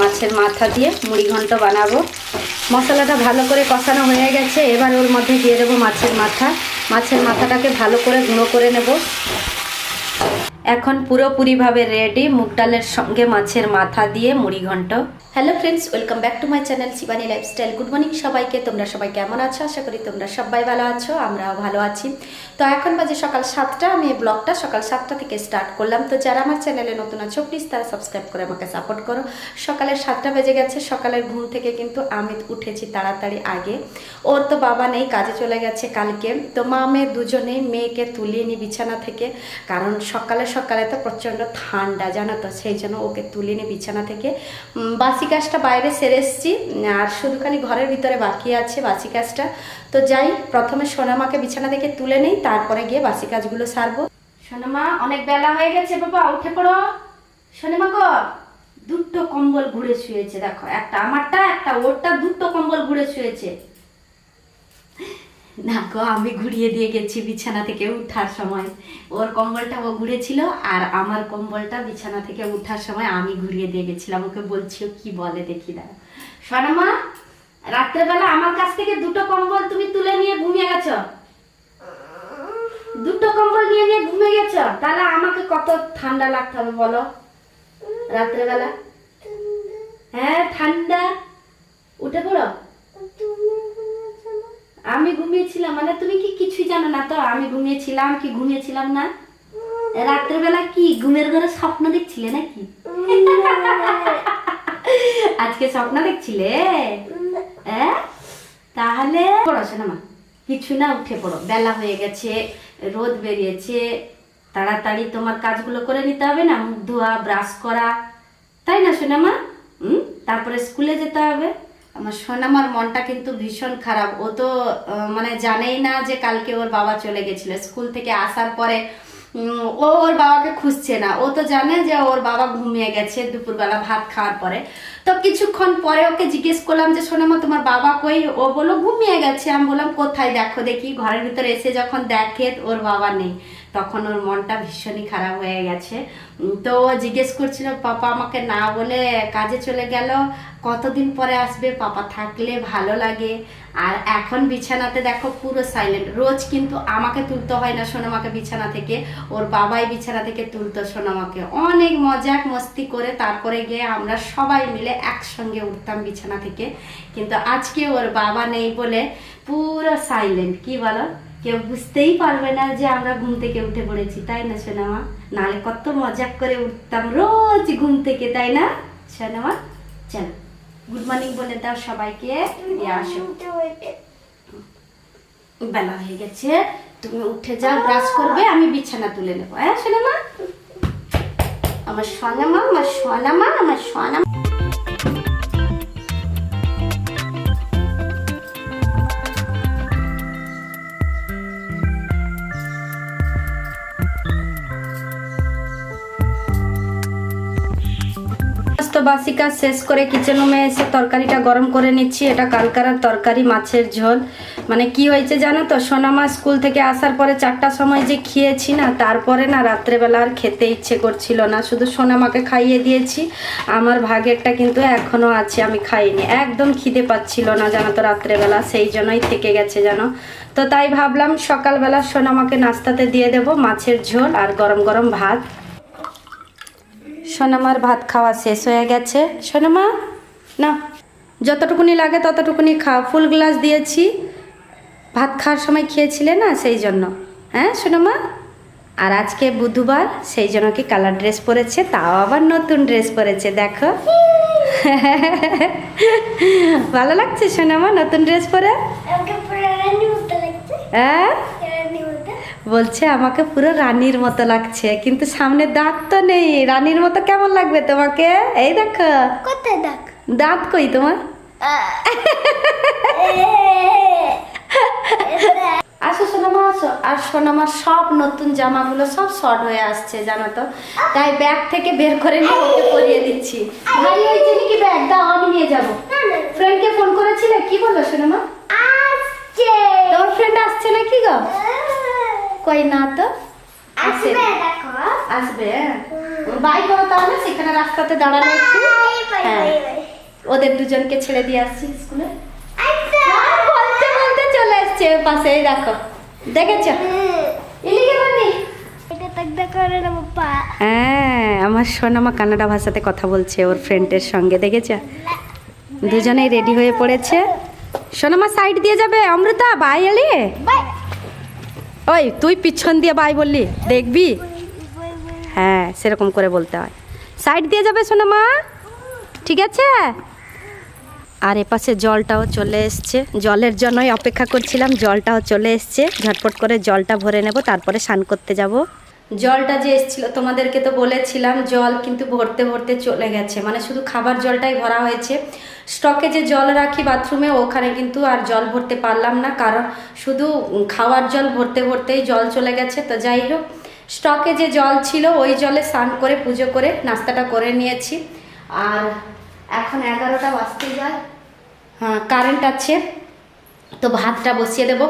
মাছের মাথা দিয়ে মুড়ি ঘন্ট বানাবো। মশলাটা ভালো করে কষানো হয়ে গেছে, এবার ওর মধ্যে দিয়ে দেবো মাছের মাথা। মাছের মাথাটাকে ভালো করে গুঁড়ো করে নেব। এখন পুরোপুরিভাবে রেডি মুগ ডালের সঙ্গে মাছের মাথা দিয়ে মুড়ি ঘন্ট। Hello friends welcome back to my channel Shivani lifestyle good morning সবাইকে, তোমরা সবাই কেমন আছো? আশা করি তোমরা সবাই ভালো আছো, আমরাও ভালো আছি। তো এখন বাজে সকাল সাতটা, আমি এই ব্লগটা সকাল সাতটা থেকে স্টার্ট করলাম। তো যারা আমার চ্যানেলে নতুন আছো প্লিজ তারা সাবস্ক্রাইব করে আমাকে সাপোর্ট করো। সকালের সাতটা বেজে গেছে, সকালের ঘুম থেকে কিন্তু আমি উঠেছি তাড়াতাড়ি আগে। ওর তো বাবা নেই, কাজে চলে গেছে কালকে। তো মা, মেয়ে দুজনেই মেয়েকে তুলিয়ে নি বিছানা থেকে। কারণ সকালে সকালে তো প্রচণ্ড ঠান্ডা, জানো তো? সেই জন্য ওকে তুলে নি বিছানা থেকে বাসি কাজটা বাইরে সেরে এসেছি। আর শুধু খালি ঘরের ভিতরে বাকি আছে বাসি কাজটা। তো যাই, প্রথমে সোনামাকে বিছানা থেকে তুলে নেই, তারপরে গিয়ে বাসি কাজগুলো সারবো। সোনামা, অনেক বেলা হয়ে গেছে বাবা, উঠে পড়ো। সোনামা গো, দুটো কম্বল ঘুরে শুয়েছে, দেখো। একটা আমারটা, একটা ওরটা, দুটো কম্বল ঘুরে শুয়েছে। না গো, আমি ঘুরিয়ে দিয়ে গেছি বিছানা থেকে উঠার সময়। ওর কম্বলটা ও ঘুরেছিল আর আমার কম্বলটা বিছানা থেকে উঠার সময় আমি ঘুরিয়ে দিয়ে গেছিলাম। ওকে বলছি কি বলে দেখি না সোনামা রাত্রেবেলা আমার কাছ থেকে দুটো কম্বল তুমি তুলে নিয়ে ঘুমিয়ে গেছো? দুটো কম্বল নিয়ে নিয়ে ঘুমিয়ে গেছো? তাহলে আমাকে কত ঠান্ডা লাগতে হবে বলো? রাত্রেবেলা? হ্যাঁ ঠান্ডা। উঠে পড়ো। আমি ঘুমিয়েছিলাম মানে তুমি কি কিছুই জানো না তো? আমি ঘুমিয়েছিলাম কি ঘুমিয়েছিলাম না? রাত্রেবেলা কি ঘুমের ঘরে স্বপ্ন দেখছিলে নাকি? আজকে স্বপ্ন দেখছিলে? তাহলে পড়াশোনা মা কিছু না উঠে পড়ো। বেলা হয়ে গেছে রোদ বেরিয়েছে। তাড়াতাড়ি তোমার কাজগুলো করে নিতে হবে না? মুখ ধোয়া ব্রাশ করা। তাই না সোনামা? হুম তারপরে স্কুলে যেতে হবে। আমার সোনামার মনটা কিন্তু ভীষণ খারাপ। ও তো মানে জানেই না যে কালকে ওর বাবা চলে গেছিল। স্কুল থেকে আসার পরে ও ওর বাবাকে খুঁজছে না। ও তো জানে যে ওর বাবা ঘুমিয়ে গেছে দুপুরবেলা ভাত খাওয়ার পরে। তো কিছুক্ষণ পরে ওকে জিজ্ঞেস করলাম যে, সোনামা, তোমার বাবা কই? ও বলল, ঘুমিয়ে গেছে। আমি বললাম, কোথায়? দেখো দেখি। ঘরের ভিতরে এসে যখন দেখে ওর বাবা নেই। তখন ওর মনটা ভীষণই খারাপ হয়ে গেছে। তো ও জিজ্ঞেস করছিল, পাপা আমাকে না বলে কাজে চলে গেল? কতদিন পরে আসবে? পাপা থাকলে ভালো লাগে। আর এখন বিছানাতে দেখো পুরো সাইলেন্ট রোজ কিন্তু আমাকে তুলতে হয় না সোনামাকে বিছানা থেকে। ওর বাবাই বিছানা থেকে তুলতো সোনামাকে। অনেক মজাক মস্তি করে তারপরে গিয়ে আমরা সবাই মিলে একসঙ্গে উঠতাম বিছানা থেকে। কিন্তু আজকে ওর বাবা নেই বলে পুরো সাইলেন্ট কি বলো? কেউ বুঝতেই পারবে না যে আমরা ঘুম থেকে উঠে পড়েছি, তাই না সোনামা? নালে কত মজাক করে উঠতাম রোজ ঘুম থেকে, তাই না? সোনামা, চলো গুড মর্নিং বলে দাও সবাইকে বেলা হয়ে গেছে, তুমি উঠে যাও ব্রাশ করবে, আমি বিছানা তুলে নেব। হ্যাঁ সোনামা? আমার সোনামা আমার সোনামা আমার সোনামা। তো বাসি কাজ শেষ করে কিচেন রুমে এসে তরকারিটা গরম করে নিচ্ছি। এটা কালকারার তরকারি, মাছের ঝোল। মানে কি হয়েছে জানো তো? সোনামা স্কুল থেকে আসার পরে চারটার সময় যে খেয়েছি না, তারপরে না রাত্রেবেলা আর খেতে ইচ্ছে করছিল না। শুধু সোনামাকে খাইয়ে দিয়েছি। আমার ভাগেরটা কিন্তু এখনও আছে, আমি খাইনি। একদম খিদে পাচ্ছিল না জানো তো রাত্রেবেলা, সেই জন্যই থেকে গেছে জানো? তো তাই ভাবলাম সকালবেলা সোনামাকে নাস্তাতে দিয়ে দেব মাছের ঝোল আর গরম গরম ভাত। সোনামার ভাত খাওয়া শেষ হয়ে গেছে। সোনামা না যতটুকুনি লাগে ততটুকুনি খাও। ফুল গ্লাস দিয়েছি। ভাত খাওয়ার সময় খেয়েছিলে না সেই জন্য? হ্যাঁ সোনামা? আর আজকে বুধবার সেই জন্য কি কালার ড্রেস পরেছে? তাও আবার নতুন ড্রেস পরেছে দেখো। ভালো লাগছে সোনামা নতুন ড্রেস পরে? হ্যাঁ? বলছে আমাকে পুরো রানীর মতো লাগছে কিন্তু সামনে দাঁত তো নেই। রানীর মতো কেমন লাগবে তোমাকে? এই দেখো। কোথায় দেখ দাঁত কই তোমার? আসো সোনামা আসো। আর সোনামার সব নতুন জামাগুলো সব শর্ট হয়ে আসছে জানো তো? তাই ব্যাগ থেকে বের করে নিয়ে ওকে পরিয়ে দিচ্ছি। ভারী হয়েছে নাকি ব্যাগ? দাও আমি নিয়ে যাব। ফ্রেন্ডকে ফোন করেছিলে? কি বলল সোনামা আসছে তোমার ফ্রেন্ড আসছে নাকি গো কই না তো আসবে দেখো আসবে বাই করো তাহলে সেখানে রাস্তাতে দাঁড়ানো একটু। হ্যাঁ। ওদের দুজনকে ছেড়ে দিয়ে আসছি স্কুলে। বলতে বলতে চলে এসছে পাশে এই দেখো। দেখেছ? হ্যাঁ আমার সোনামা কানাডা ভাষাতে কথা বলছে ওর ফ্রেন্ডের সঙ্গে দেখেছ? দুজনেই রেডি হয়ে পড়েছে। সোনামা সাইড দিয়ে যাবে অমৃতা বাই এলি বাই ওই, তুই পিছন দিয়ে বাই বললি, দেখবি? হ্যাঁ সেরকম করে বলতে হয়। সাইড দিয়ে যাবে শোনা মা। ঠিক আছে? আর এপাশে জলটাও চলে এসছে। জলের জন্যই অপেক্ষা করছিলাম, জলটাও চলে এসছে। ঝটপট করে জলটা ভরে নেব, তারপরে স্নান করতে যাব। জলটা যে এসছিল, তোমাদেরকে তো বলেছিলাম, জল কিন্তু ভরতে ভরতে চলে গেছে। মানে শুধু খাবার জলটাই ভরা হয়েছে। স্টকে যে জল রাখি বাথরুমে, ওখানে কিন্তু আর জল ভরতে পারলাম না, কারণ শুধু খাওয়ার জল ভরতে ভরতেই জল চলে গেছে। তো যাই হোক, স্টকে যে জল ছিল, ওই জলে স্নান করে, পুজো করে নাস্তাটা করে নিয়েছি। আর এখন এগারোটা বাজতে যায়। হ্যাঁ কারেন্ট আছে। তো ভাতটা বসিয়ে দেব।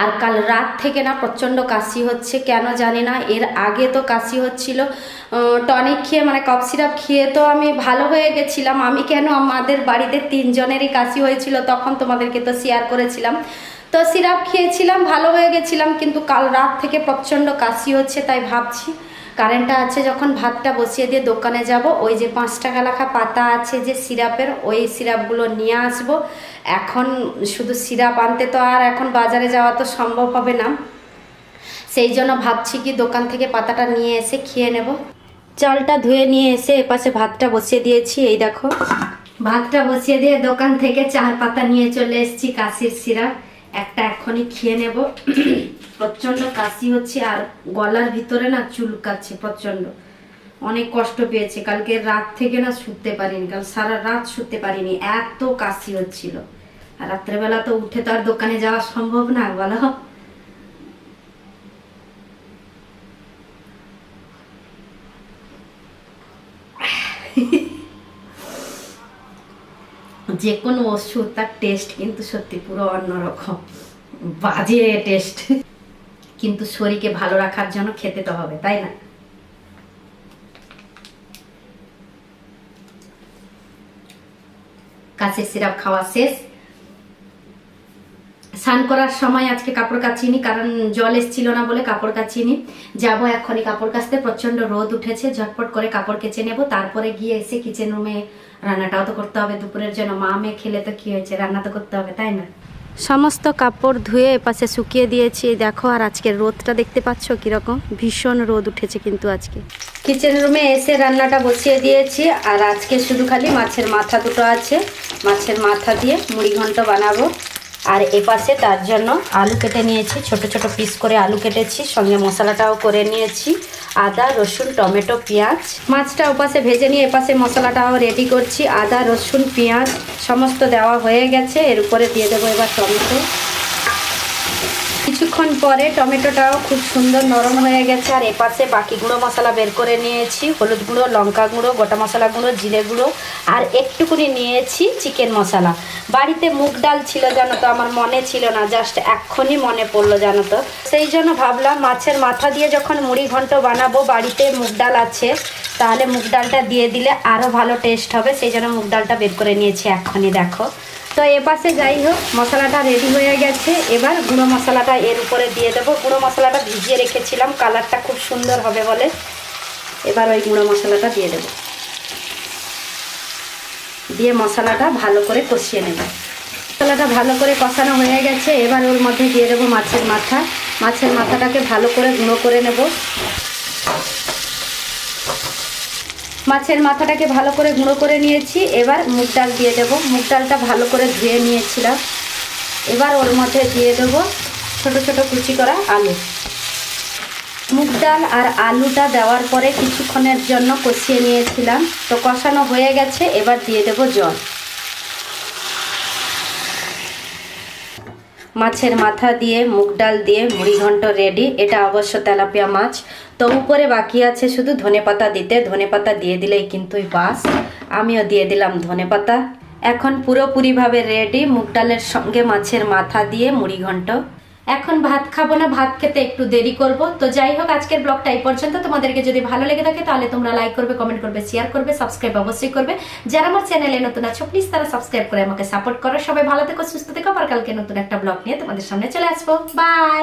আর কাল রাত থেকে না প্রচণ্ড কাশি হচ্ছে, কেন জানি না। এর আগে তো কাশি হচ্ছিল। টনিক খেয়ে মানে কফ সিরাপ খেয়ে তো আমি ভালো হয়ে গেছিলাম। আমি কেন আমাদের বাড়িতে তিনজনেরই কাশি হয়েছিল তখন তোমাদেরকে তো শেয়ার করেছিলাম। তো সিরাপ খেয়েছিলাম, ভালো হয়ে গেছিলাম, কিন্তু কাল রাত থেকে প্রচণ্ড কাশি হচ্ছে, তাই ভাবছি কারেন্টটা আছে যখন ভাতটা বসিয়ে দিয়ে দোকানে যাব, ওই যে পাঁচ টাকা লেখা পাতা আছে যে সিরাপের, ওই সিরাপগুলো নিয়ে আসব। এখন শুধু সিরাপ আনতে তো আর এখন বাজারে যাওয়া তো সম্ভব হবে না। সেই জন্য ভাবছি কি দোকান থেকে পাতাটা নিয়ে এসে খেয়ে নেব। চালটা ধুয়ে নিয়ে এসে এপাশে ভাতটা বসিয়ে দিয়েছি, এই দেখো। ভাতটা বসিয়ে দিয়ে দোকান থেকে চার পাতা নিয়ে চলে এসেছি কাশির সিরাপ। একটা এখনই খেয়ে নেব। প্রচণ্ড কাশি হচ্ছে আর গলার ভিতরে না চুলকাচ্ছে প্রচণ্ড। অনেক কষ্ট পেয়েছে। কালকে রাত থেকে না শুতে পারিনি। কারণ সারা রাত শুতে পারিনি। এত কাশি হচ্ছিল। আর রাত্রেবেলা তো উঠে তো আর দোকানে যাওয়া সম্ভব না, বলো। যে কোনো ওষুধ তার টেস্ট কিন্তু সত্যি পুরো অন্যরকম। বাজে টেস্ট কিন্তু শরীরকে ভালো রাখার জন্য খেতে তো হবে, তাই না? কাছের সিরাপ খাওয়া শেষ। স্নান করার সময় আজকে কাপড় কাচিনি, কারণ জল এসছিল না বলে কাপড় কাচিনি। যাব এখনই কাপড় কাচতে প্রচণ্ড রোদ উঠেছে, ঝটপট করে কাপড় কেচে নেব। তারপরে গিয়ে এসে কিচেন রুমে রান্নাটাও তো করতে হবে। দুপুরের জন্য মা মেয়ে খেলে তো কি হয়েছে? রান্না তো করতে হবে, তাই না? সমস্ত কাপড় ধুয়ে এপাশে শুকিয়ে দিয়েছি। দেখো আর আজকের রোদটা দেখতে পাচ্ছ কীরকম? ভীষণ রোদ উঠেছে কিন্তু আজকে। কিচেন রুমে এসে রান্নাটা বসিয়ে দিয়েছি আর আজকে শুধু খালি মাছের মাথা দুটো আছে। মাছের মাথা দিয়ে মুড়ি ঘন্ট বানাবো। আর এপাশে তার জন্য আলু কেটে নিয়েছি। ছোট ছোট পিস করে আলু কেটেছি, সঙ্গে মশলাটাও করে নিয়েছি। আদা, রসুন, টমেটো, পেঁয়াজ। মাছটা ওপাশে ভেজে নিয়ে এপাশে মশলাটাও রেডি করছি। আদা, রসুন, পেঁয়াজ সমস্ত দেওয়া হয়ে গেছে। এর উপরে দিয়ে দেবো এবার টমেটো। কিছুক্ষণ পরে টমেটোটাও খুব সুন্দর নরম হয়ে গেছে। আর এপাশে বাকি গুঁড়ো মশলা বের করে নিয়েছি। হলুদ গুঁড়ো, লঙ্কা গুঁড়ো, গোটা মশলা গুঁড়ো, জিরে গুঁড়ো। আর একটুকুনি নিয়েছি চিকেন মশলা। বাড়িতে মুগ ডাল ছিল জানো তো, আমার মনে ছিল না জাস্ট এক্ষুনি মনে পড়ল জানো তো। সেই জন্য ভাবলাম মাছের মাথা দিয়ে যখন মুড়ি ঘন্ট বানাবো, বাড়িতে মুগ ডাল আছে, তাহলে মুগ ডালটা দিয়ে দিলে আরও ভালো টেস্ট হবে। সেই জন্য মুগ ডালটা বের করে নিয়েছি এক্ষুনি, দেখো। তো এপাশে যাই হোক, মশলাটা রেডি হয়ে গেছে। এবার গুঁড়ো মশলাটা এর উপরে দিয়ে দেবো। গুঁড়ো মশলাটা ভিজিয়ে রেখেছিলাম কালারটা খুব সুন্দর হবে বলে। এবার ওই গুঁড়ো মশলাটা দিয়ে দেবো। দিয়ে মশলাটা ভালো করে কষিয়ে নেব। মশলাটা ভালো করে কষানো হয়ে গেছে। এবার ওর মধ্যে দিয়ে দেবো মাছের মাথা। মাছের মাথাটাকে ভালো করে গুঁড়ো করে নেব। মাছের মাথাটাকে ভালো করে গুঁড়ো করে নিয়েছি। এবার মুগ ডাল দিয়ে দেবো। মুগ ডালটা ভালো করে ধুয়ে নিয়েছিলাম। এবার ওর মধ্যে দিয়ে দেবো ছোট ছোট কুচি করা আলু। মুগ ডাল আর আলুটা দেওয়ার পরে কিছুক্ষণের জন্য কষিয়ে নিয়েছিলাম। তো কষানো হয়ে গেছে, এবার দিয়ে দেব জল। মাছের মাথা দিয়ে, মুগ ডাল দিয়ে, মুড়ি ঘন্ট রেডি এটা অবশ্য তেলাপিয়া মাছ। তো উপরে বাকি আছে শুধু ধনেপাতা দিতে। ধনেপাতা দিয়ে দিলেই কিন্তুই বাস। আমিও দিয়ে দিলাম ধনেপাতা এখন পুরোপুরিভাবে রেডি মুগ ডালের সঙ্গে মাছের মাথা দিয়ে, মুড়ি ঘন্ট এখন ভাত খাব না, ভাত খেতে একটু দেরি করব। তো যাই হোক, আজকের ব্লগটা এই পর্যন্ত। তোমাদেরকে যদি ভালো লেগে থাকে, তাহলে তোমরা লাইক করবে কমেন্ট করবে শেয়ার করবে সাবস্ক্রাইব অবশ্যই করবে। যারা আমার চ্যানেলে নতুন আছো প্লিজ তারা সাবস্ক্রাইব করে আমাকে সাপোর্ট করো। সবাই ভালো থেকো, সুস্থ থেকো। আবার কালকে নতুন একটা ব্লগ নিয়ে তোমাদের সামনে চলে আসব। বাই